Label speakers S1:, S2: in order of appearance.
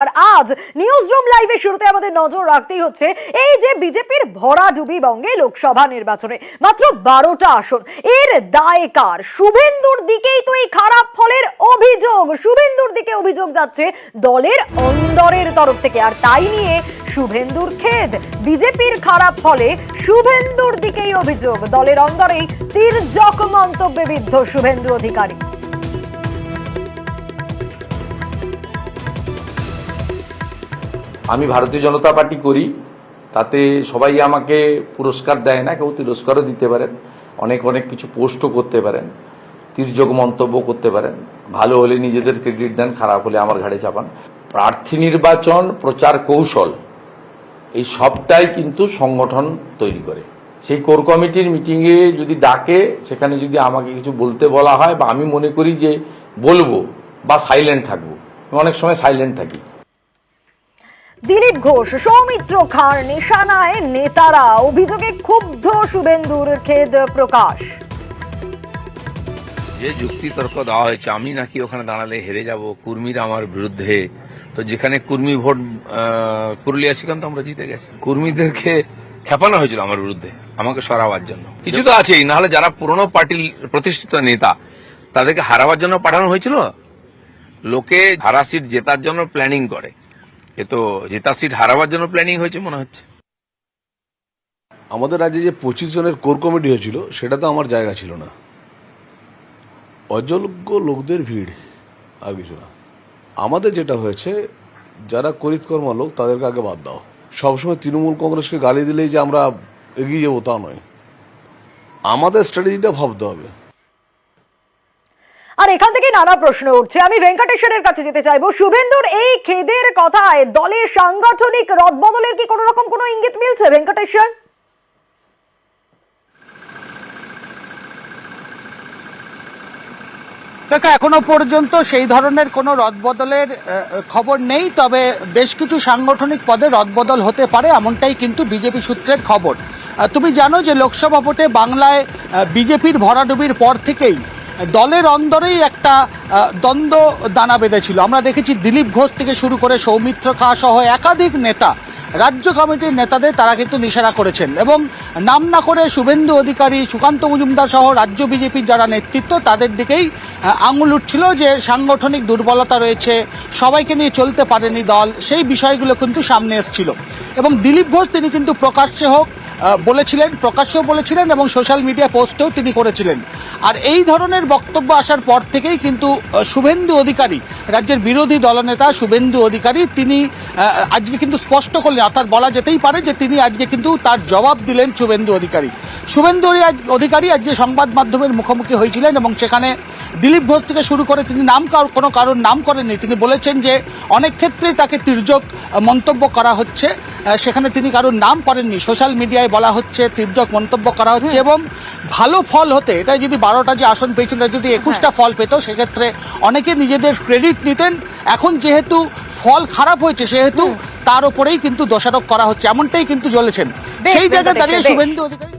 S1: আর আজ news room লাইভে শুরুতে আমাদের নজর রাখতেই হচ্ছে এই যে বিজেপির ভরাডুবি বঙ্গে লোকসভা নির্বাচনে মাত্র বারোটা আসন। এর দায় কার? শুভেন্দুর দিকেই তো এই খারাপ ফলের অভিযোগ। শুভেন্দুর দিকে অভিযোগ যাচ্ছে দলের অন্দরের তরফ থেকে। আর তাই নিয়ে শুভেন্দুর খেদ। বিজেপির খারাপ ফলে শুভেন্দুর দিকেই অভিযোগ। দলের অন্দরেই তীর্যক মন্তব্যে বিদ্ধ শুভেন্দু অধিকারী।
S2: আমি ভারতীয় জনতা পার্টি করি, তাতে সবাই আমাকে পুরস্কার দেয় না, কেউ তিরস্কারও দিতে পারেন, অনেক অনেক কিছু পোস্টও করতে পারেন, তির্যক মন্তব্য করতে পারেন, ভালো হলে নিজেদের ক্রেডিট দেন, খারাপ হলে আমার ঘাড়ে চাপান। প্রার্থী নির্বাচন, প্রচার কৌশল, এই সবটাই কিন্তু সংগঠন তৈরি করে। সেই কোর কমিটির মিটিংয়ে যদি ডাকে, সেখানে যদি আমাকে কিছু বলতে বলা হয়, বা আমি মনে করি যে বলব, বা সাইলেন্ট থাকব অনেক সময় সাইলেন্ট থাকি।
S1: দিলীপ ঘোষ, সৌমিত্র খান নিশানায় নেতারা, অভিযোগে ক্ষুব্ধ শুভেন্দুর খেদ প্রকাশ।
S3: যে যুক্তি তর্ক দেওয়া হয়েছে, আমি নাকি ওখানে দাঁড়ালে হেরে যাব, কুর্মীরা আমার বিরুদ্ধে। তো যেখানে কুর্মী ভোট পুরুলিয়া সেখানে তো আমরা জিতে গেছি। কুর্মীদেরকে খেপানো হয়েছিল আমার বিরুদ্ধে, আমাকে সরাবার জন্য। কিছু তো আছেই নাহলে যারা পুরনো পার্টির প্রতিষ্ঠিত নেতা, তাদেরকে হারাবার জন্য পাঠানো হয়েছিল? লোকে হারা সিট জেতার জন্য প্ল্যানিং করে। এ তো জেতা সিট হারাবার জন্য প্ল্যানিং হয়েছে মনে হচ্ছে।
S4: আমাদের রাজ্যে যে পঁচিশ জনের কোর কমিটি হয়েছিল, সেটা তো আমার জায়গা ছিল না। অযোগ্য লোকদের ভিড়, আর কিছু না। আমাদের যেটা হয়েছে, যারা করিতকর্মা লোক, তাদেরকে আগে বাদ দাও। সবসময় তৃণমূল কংগ্রেসকে গালি দিলেই যে আমরা এগিয়ে যাব তা নয়। আমাদের স্ট্র্যাটেজিটা ভাবতে হবে।
S1: আর এখান থেকে নানা প্রশ্ন উঠছে। আমি ভেঙ্কটেশ্বরের কাছে যেতে চাইব। শুভেন্দুর এই খেদের কথায় দলের সাংগঠনিক রদবদলের কি কোনো রকম কোনো ইঙ্গিত মিলছে ভেঙ্কটেশ্বর?
S5: দেখো, এখনও পর্যন্ত সেই ধরনের কোনো রদবদলের খবর নেই, তবে বেশ কিছু সাংগঠনিক পদে রদবদল হতে পারে, এমনটাই কিন্তু বিজেপি সূত্রের খবর। তুমি জানো যে লোকসভা ভোটে বাংলায় বিজেপির ভরাডুবির পর থেকেই দলের অন্দরেই একটা দ্বন্দ্ব দানা বেঁধেছিল। আমরা দেখেছি দিলীপ ঘোষ থেকে শুরু করে সৌমিত্র খা সহ একাধিক নেতা, রাজ্য কমিটির নেতাদের তারা কিন্তু নিশানা করেছেন এবং নাম না করে শুভেন্দু অধিকারী, সুকান্ত মজুমদার সহ রাজ্য বিজেপির যারা নেতৃত্ব, তাদের দিকেই আঙুল উঠছিল যে সাংগঠনিক দুর্বলতা রয়েছে, সবাইকে নিয়ে চলতে পারেনি দল, সেই বিষয়গুলো কিন্তু সামনে এসেছিল। এবং দিলীপ ঘোষ, তিনি কিন্তু প্রকাশ্যে হোক বলেছিলেন, প্রকাশ্যেও বলেছিলেন এবং সোশ্যাল মিডিয়া পোস্টেও তিনি করেছিলেন। আর এই ধরনের বক্তব্য আসার পর থেকেই কিন্তু শুভেন্দু অধিকারী, রাজ্যের বিরোধী দলনেতা শুভেন্দু অধিকারী, তিনি আজকে কিন্তু স্পষ্ট করলেন অর্থাৎ বলা যেতেই পারে যে তিনি আজকে কিন্তু তার জবাব দিলেন শুভেন্দু অধিকারী। শুভেন্দু অধিকারী আজকে সংবাদ মাধ্যমের মুখোমুখি হয়েছিলেন এবং সেখানে দিলীপ ঘোষ থেকে শুরু করে তিনি নাম কোনো কারোর নাম করেননি। তিনি বলেছেন যে অনেক ক্ষেত্রেই তাকে তির্যক মন্তব্য করা হচ্ছে সেখানে তিনি কারোর নাম করেননি। সোশ্যাল মিডিয়ায় বলা হচ্ছে তির্যক মন্তব্য করা হচ্ছে এবং ভালো ফল হতে এটা যদি বারোটা যে আসন পেয়েছিল যদি একুশটা ফল পেত সেক্ষেত্রে অনেকে নিজেদের ক্রেডিট নিতেন। এখন যেহেতু ফল খারাপ হয়েছে সেহেতু তার উপরেই কিন্তু দোষারোপ করা হচ্ছে এমনটাই কিন্তু চলেছেন সেই জায়গায় দাঁড়িয়ে শুভেন্দু অধিকারী